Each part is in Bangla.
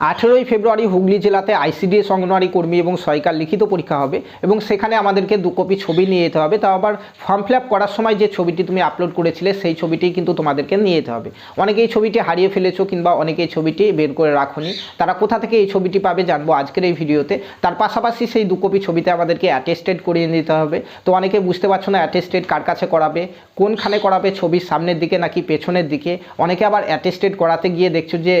আঠেরোই ফেব্রুয়ারি হুগলি জেলাতে আইসিডিএস অঙ্গনওয়াড়ি কর্মী এবং সহায়িকার লিখিত পরীক্ষা হবে এবং সেখানে আমাদেরকে দু কপি ছবি নিয়ে যেতে হবে। তাও আবার ফর্ম ফিল করার সময় যে ছবিটি তুমি আপলোড করেছিলে, সেই ছবিটি কিন্তু তোমাদেরকে নিয়ে যেতে হবে। অনেকে এই ছবিটি হারিয়ে ফেলেছো কিংবা অনেকে এই ছবিটি বের করে রাখোনি। তারা কোথা থেকে এই ছবিটি পাবে জানব আজকের এই ভিডিওতে। তার পাশাপাশি সেই দু কপি ছবিতে আমাদেরকে অ্যাটেস্টেড করিয়ে নিতে হবে। তো অনেকে বুঝতে পারছ না অ্যাটেস্টেড কার কাছে করাবে, কোনখানে করাবে ছবির সামনের দিকে নাকি পেছনের দিকে? অনেকে আবার অ্যাটেস্টেড করাতে গিয়ে দেখছ যে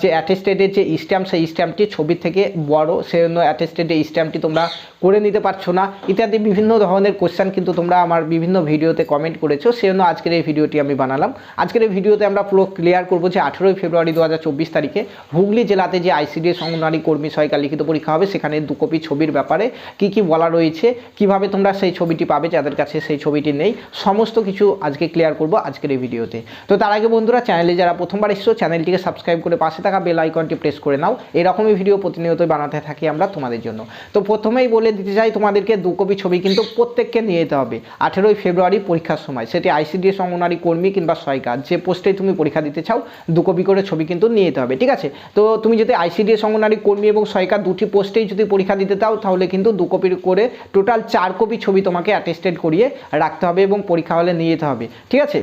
যে অ্যাটেস্টেডের যে স্ট্যাম্প সেই স্ট্যাম্পটি ছবি থেকে বড়, সেই জন্য অ্যাটেস্টেডের স্ট্যাম্পটি তোমরা করে নিতে পারছ না। ইত্যাদি বিভিন্ন ধরনের কোশ্চেন কিন্তু তোমরা আমার বিভিন্ন ভিডিওতে কমেন্ট করেছ, সেই জন্য আজকের এই ভিডিওটি আমি বানালাম। আজকের এই ভিডিওতে আমরা পুরো ক্লিয়ার করব যে আঠেরোই ফেব্রুয়ারি দু হাজার চব্বিশ তারিখে হুগলি জেলাতে যে আইসিডিএস অঙ্গনওয়াড়ি কর্মী সহায়িকা লিখিত পরীক্ষা হবে, সেখানে দু কপি ছবির ব্যাপারে কি কি বলা রয়েছে, কীভাবে তোমরা সেই ছবিটি পাবে, যাদের কাছে সেই ছবিটি নেই, সমস্ত কিছু আজকে ক্লিয়ার করব আজকের এই ভিডিওতে। তো তার আগে বন্ধুরা চ্যানেলে যারা প্রথমবার এসছো চ্যানেলটিকে সাবস্ক্রাইব করে পাশে থাকা বেল আইকনটি প্রেস করে নাও। এরকমই ভিডিও প্রতিনিয়তই বানাতে থাকি আমরা তোমাদের জন্য। তো প্রথমেই বলে দিতে চাই, তোমাদেরকে দু কপি ছবি কিন্তু প্রত্যেককে নিয়ে যেতে হবে। আঠেরোই ফেব্রুয়ারি পরীক্ষার সময়। সেটি আইসিডিএস অঙ্গনওয়াড়ি কর্মী কিংবা সহায়িকা যে পোস্টে তুমি পরীক্ষা দিতে চাও, দু কপি করে ছবি কিন্তু নিয়ে যেতে হবে, ঠিক আছে? তো তুমি যদি আইসিডিএস অঙ্গনওয়াড়ি কর্মী এবং সহায়িকা দুটি পোস্টেই যদি পরীক্ষা দিতে চাও, তাহলে কিন্তু দু কপির করে টোটাল চার কপি ছবি তোমাকে অ্যাটেস্টেড করিয়ে রাখতে হবে এবং পরীক্ষা হলে নিয়ে যেতে হবে, ঠিক আছে?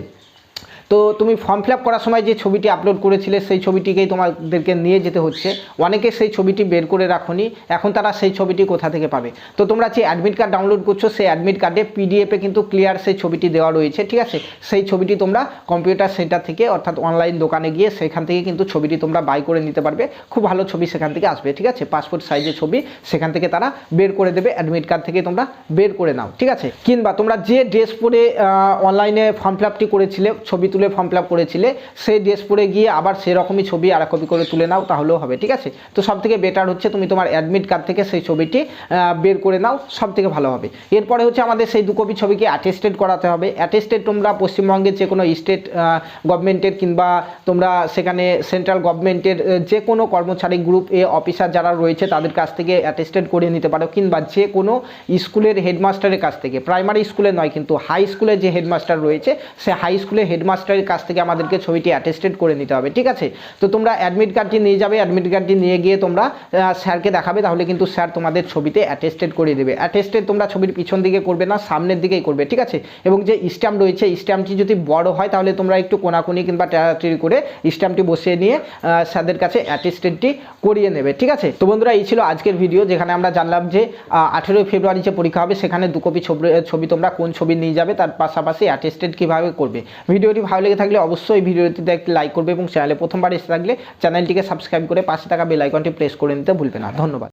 তো তুমি ফর্ম ফিল করার সময় যে ছবিটি আপলোড করেছিলে, সেই ছবিটিকেই তোমাদেরকে নিয়ে যেতে হচ্ছে। অনেকে সেই ছবিটি বের করে রাখুনি, এখন তারা সেই ছবিটি কোথা থেকে পাবে? তো তোমরা যে অ্যাডমিট কার্ড ডাউনলোড করছ, সেই অ্যাডমিট কার্ডে পিডিএফে কিন্তু ক্লিয়ার সেই ছবিটি দেওয়া রয়েছে, ঠিক আছে? সেই ছবিটি তোমরা কম্পিউটার সেন্টার থেকে, অর্থাৎ অনলাইন দোকানে গিয়ে সেখান থেকে কিন্তু ছবিটি তোমরা বাই করে নিতে পারবে। খুব ভালো ছবি সেখান থেকে আসবে, ঠিক আছে? পাসপোর্ট সাইজের ছবি সেখান থেকে তারা বের করে দেবে অ্যাডমিট কার্ড থেকে তোমরা বের করে নাও, ঠিক আছে? কিংবা তোমরা যে ড্রেস পরে অনলাইনে ফর্ম ফিল করেছিলে, ছবি তুলে ফর্ম ফিল করেছিলে, সেই ড্রেস পরে গিয়ে আবার সেরকমই ছবি আর কপি করে তুলে নাও, তাহলেও হবে, ঠিক আছে? তো সব থেকে বেটার হচ্ছে তুমি তোমার অ্যাডমিট কার্ড থেকে সেই ছবিটি বের করে নাও সব থেকে ভালো হবে। এরপরে হচ্ছে আমাদের সেই দু কপি ছবিকে অ্যাটেস্টেড করাতে হবে। অ্যাটেস্টেড তোমরা পশ্চিমবঙ্গের যে কোনো স্টেট গভর্নমেন্টের কিংবা তোমরা সেখানে সেন্ট্রাল গভর্নমেন্টের যে কোনো কর্মচারী গ্রুপ এ অফিসার যারা রয়েছে, তাদের কাছ থেকে অ্যাটেস্টেড করে নিতে পারো, কিংবা যে কোনো স্কুলের হেডমাস্টারের কাছ থেকে। প্রাইমারি স্কুলে নয়, কিন্তু হাই স্কুলের যে হেডমাস্টার রয়েছে, সে হাই স্কুলের হেডমাস্টারের কাছ থেকে আমাদেরকে ছবিটি অ্যাটেস্টেড করে নিতে হবে, ঠিক আছে? তো তোমরা অ্যাডমিট কার্ডটি নিয়ে যাবে অ্যাডমিট কার্ডটি নিয়ে গিয়ে তোমরা স্যারকে দেখাবে, তাহলে কিন্তু স্যার তোমাদের ছবিতে অ্যাটেস্টেড করে দেবে। অ্যাটেস্টেড তোমরা ছবির পিছন দিকে করবে না, সামনের দিকেই করবে, ঠিক আছে? এবং যে স্ট্যাম্প রয়েছে স্ট্যাম্পটি যদি বড় হয়, তাহলে তোমরা একটু কোনাকুনি কিংবা টেরাটিরি করে স্ট্যাম্পটি বসিয়ে নিয়ে স্যারদের কাছে অ্যাটেস্টেডটি করিয়ে নেবে, ঠিক আছে? তো বন্ধুরা, এই ছিল আজকের ভিডিও যেখানে আমরা জানলাম যে আঠেরোই ফেব্রুয়ারি যে পরীক্ষা হবে, সেখানে দু কপি ছবি ছবি তোমরা কোন ছবি নিয়ে যাবে, তার পাশাপাশি অ্যাটেস্টেড কীভাবে করবে। ভিডিওটি ভালো লেগে থাকলে অবশ্যই ভিডিওটিতে একটি লাইক করবে এবং চ্যানেলে প্রথমবার এসে থাকলে চ্যানেলটিকে সাবস্ক্রাইব করে পাশে থাকা বেল আইকনটি প্রেস করে নিতে ভুলবে না। ধন্যবাদ।